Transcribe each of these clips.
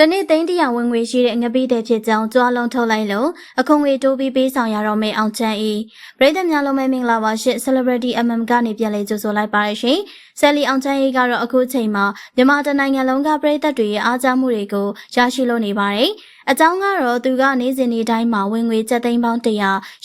တနေ့သိန်းတရာဝင်ငွေရှိတဲ့ငပိတဲ့ဖြစ်ကြောင်းကြွားလုံးထုတ်လိုက်လို့အခွန်ငွေတိုးပြီးပေးဆောင်ရတော့မယ့်အောင်ချမ်းဤပရိသတ်များလုံးပဲမင်္ဂလာပါရှင့် Celebrity MM ကနေပြန်လည်ကြိုဆိုလိုက်ပါရရှင်ဆယ်လီအောင်ချမ်းဤကတော့အခုချိန်မှာမြန်မာတနိုင်ငံလုံးကပရိသတ်တွေရဲ့အားကြားမှုတွေကိုရရှိလို့နေပါတယ် အကြောင်းကတော့သူကနေ့စဉ်နေ့တိုင်းမှာဝင်ငွေ7သိန်းပေါင်း100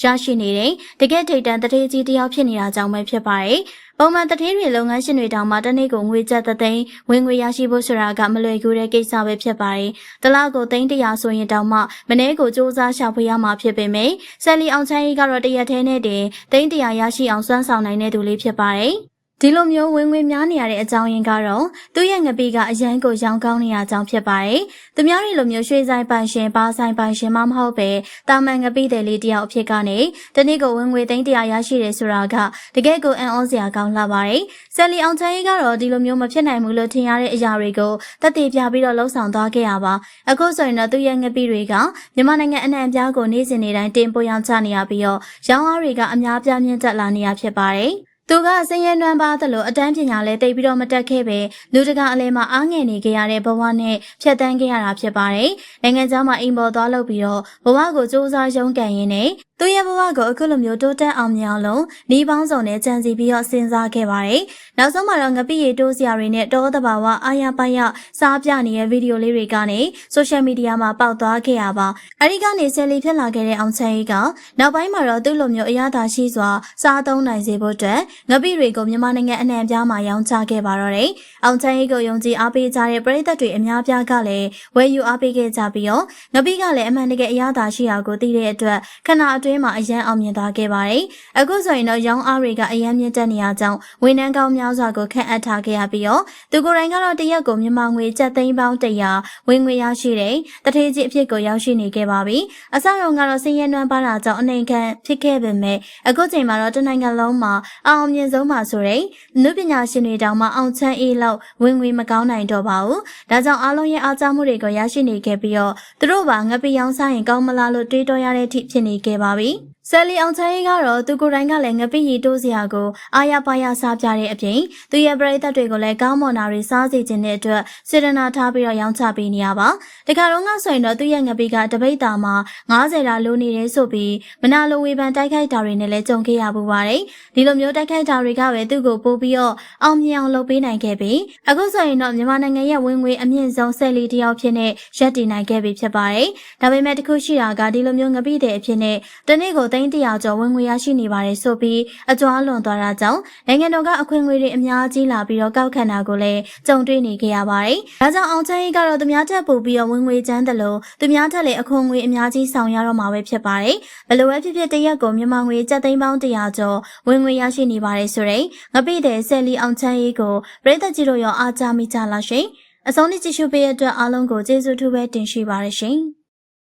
ရရှိနေတဲ့တကယ်ထိတ်တန်တထေးကြီးတယောက်ဖြစ်နေတာကြောင့်ပဲဖြစ်ပါတယ်ပုံမှန်တထေးတွေလုပ်ငန်းရှင်တွေတောင်မှတစ်နေ့ကိုငွေကျပ်သသိန်းဝင်ငွေရရှိဖို့ဆိုတာကမလွယ်ကူတဲ့ကိစ္စပဲဖြစ်ပါတယ်။တလားကိုသိန်းတရာဆိုရင်တောင်မှမနေ့ကိုစူးစမ်းရှာဖွေရမှာဖြစ်ပေမယ့်ဆယ်လီအောင်ချမ်းကြီးကတော့တရက်သေးနဲ့တင်သိန်းတရာရရှိအောင်စွမ်းဆောင်နိုင်တဲ့သူလေးဖြစ်ပါတယ်။ ဒီလိုမျိုးဝင်ငွေများနေရတဲ့အကြောင်းရင်းကတော့သူ့ရဲ့ငပိကအရန်ကိုရောင်းကောင်းနေရကြောင်းဖြစ်ပါတယ်။သူများတွေလိုမျိုးရွှေဆိုင်ပိုင်ရှင်ဘာဆိုင်ပိုင်ရှင်မှမဟုတ်ပဲတာမန်ငပိတဲ့လေးတယောက်အဖြစ်ကနေတနေ့ကိုဝင်ငွေသိန်းတရာရရှိတယ်ဆိုတာကတကယ်ကိုအံ့ဩစရာကောင်းလာပါတယ်။ဆယ်လီအောင်ချမ်းကြီးကတော့ဒီလိုမျိုးမဖြစ်နိုင်ဘူးလို့ထင်ရတဲ့အရာတွေကိုတက်တည်ပြပြီးတော့လှုံ့ဆော်သွားခဲ့ရပါ။အခုဆိုရင်တော့သူ့ရဲ့ငပိတွေကမြန်မာနိုင်ငံအနှံ့အပြားကိုနေ့စဉ်နေ့တိုင်းတင်ပို့ရောင်းချနေရပြီးတော့ရောင်းအားတွေကအများပြားမြင့်တက်လာနေရဖြစ်ပါတယ်။ သူကစင်ရဲနွမ်းပါသလိုအတန်းပညာလည်းတိတ်ပြီးတော့မတက်ခဲ့ပဲလူတကာအလဲမှာအားငယ်နေကြရတဲ့ဘဝနဲ့ဖြတ်တန်းခဲ့ရတာဖြစ်ပါတယ်။နိုင်ငံခြားမှာအိမ်ပေါ်သွားလုပ်ပြီးတော့ဘဝကိုစူးစမ်းရုန်းကန်ရင်းနဲ့သူရဲ့ဘဝကိုအခုလိုမျိုးတိုးတက်အောင်မြင်အောင်လို့နှီးပေါင်းစုံနဲ့ကြံစီပြီးတော့စဉ်းစားခဲ့ပါတယ်။နောက်ဆုံးမှာတော့ငပိရီတိုးစရာတွေနဲ့တောတဘာဝအာရပါရစားပြနေတဲ့ဗီဒီယိုလေးတွေကနေဆိုရှယ်မီဒီယာမှာပေါက်သွားခဲ့ရပါ။အဲဒီကနေဆယ်လီဖြစ်လာခဲ့တဲ့အောင်ချမ်းကြီးကနောက်ပိုင်းမှာတော့သူ့လိုမျိုးအရသာရှိစွာစားသုံးနိုင်စေဖို့အတွက်ငပိတွေကိုမြန်မာနိုင်ငံအနှံ့ပြားမှာရောင်းချခဲ့ပါတော့တယ်။အောင်ချမ်းကြီးကိုယုံကြည်အားပေးကြတဲ့ပရိသတ်တွေအများပြားကလည်းဝယ်ယူအားပေးခဲ့ကြပြီးတော့ငပိကလည်းအမှန်တကယ်အရသာရှိတာကိုသိတဲ့အတွက်ခဏအတွင်းမှာအရန်အောင်မြင်သွားခဲ့ပါတယ်။အခုဆိုရင်တော့ရောင်းအားတွေကအရန်မြင့်တက်နေရကြောင်းဝန်ထမ်းကောင်းများစွာကိုခန့်အပ်ထားခဲ့ရပြီးတော့သူကိုယ်တိုင်ကတော့တရက်ကိုမြန်မာငွေကျပ်သိန်းပေါင်း100ဝင်ငွေရရှိတဲ့တထေးကြီးအဖြစ်ကိုရောက်ရှိနေခဲ့ပါပြီ။အစတော့ကတော့စည်ရဲနွမ်းပါတာကြောင့်အနေခံဖြစ်ခဲ့ပေမဲ့အခုချိန်မှာတော့တနိုင်ငံလုံးမှာအောင်မြင်ဆုံးပါဆိုတဲ့နုပညာရှင်တွေတောင်မှအောင်ချမ်းအေးလောက်ဝင်ငွေမကောင်းနိုင်တော့ပါဘူး။ဒါကြောင့်အားလုံးရဲ့အားကြားမှုတွေကိုရရှိနေခဲ့ပြီးတော့သူတို့ပါငပိယောင်းစားရင်ကောင်းမလားလို့တွေးတောရတဲ့အထိဖြစ်နေခဲ့ပါပြီ။ ဆယ်လီအောင်ချမ်းရေးကတော့သူကိုယ်တိုင်ကလည်းငပိရီတိုးစရာကိုအာရပါရစားပြတဲ့အပြင်သူရဲ့ပရိသတ်တွေကိုလည်းကောင်းမွန်တာတွေစားစေခြင်းတဲ့အတွက်စေတနာထားပြီးတော့ရောင်းချပေးနေရပါတခါတော့ကဆိုရင်တော့သူ့ရဲ့ငပိကတပိတ်တာမှာ90တာလိုနေတယ်ဆိုပြီးမနာလိုဝေဖန်တိုက်ခိုက်တာတွေနဲ့လည်းကြုံခဲ့ရပူပါတယ်ဒီလိုမျိုးတိုက်ခိုက်တာတွေကပဲသူ့ကိုပို့ပြီးတော့အောင်မြင်အောင်လုပ်ပေးနိုင်ခဲ့ပြီးအခုဆိုရင်တော့မြန်မာနိုင်ငံရဲ့ဝင်ငွေအမြင့်ဆုံးဆယ်လီတယောက်ဖြစ်နေရပ်တည်နိုင်ခဲ့ပြီဖြစ်ပါတယ်ဒါပေမဲ့တခုရှိတာကဒီလိုမျိုးငပိတဲ့အဖြစ်နဲ့တနေ့ကိုသိန်း100ကျော်ဝင်ငွေရရှိနေပါတယ်ဆိုပြီးအကြွားလွန်သွားတာကြောင့်နိုင်ငံတော်ကအခွင့်အရေးတွေအများကြီးလာပြီးတော့ကောက်ခံတာကိုလည်းကြုံတွေ့နေကြရပါတယ်။ဒါကြောင့်အောင်ချမ်းရေးကတော့သူများတက်ပို့ပြီးတော့ဝင်ငွေကျန်းတယ်လို့သူများထက်လည်းအခွင့်အရေးအများကြီးဆောင်ရတော့မှာပဲဖြစ်ပါတယ်။ဘယ်လိုပဲဖြစ်ဖြစ်တရက်ကိုမြန်မာငွေကျပ်သိန်းပေါင်း100ကျော်ဝင်ငွေရရှိနေပါတယ်ဆိုရင်ငပိတဲ့ဆယ်လီအောင်ချမ်းရေးကိုပြည်သက်ကြီးတို့ရောအားကြမိကြလားရှင်။အဆုံးထိကြည့်ရှုပေးတဲ့အတွက်အားလုံးကိုကျေးဇူးထူးပဲတင်ရှိပါရရှင်။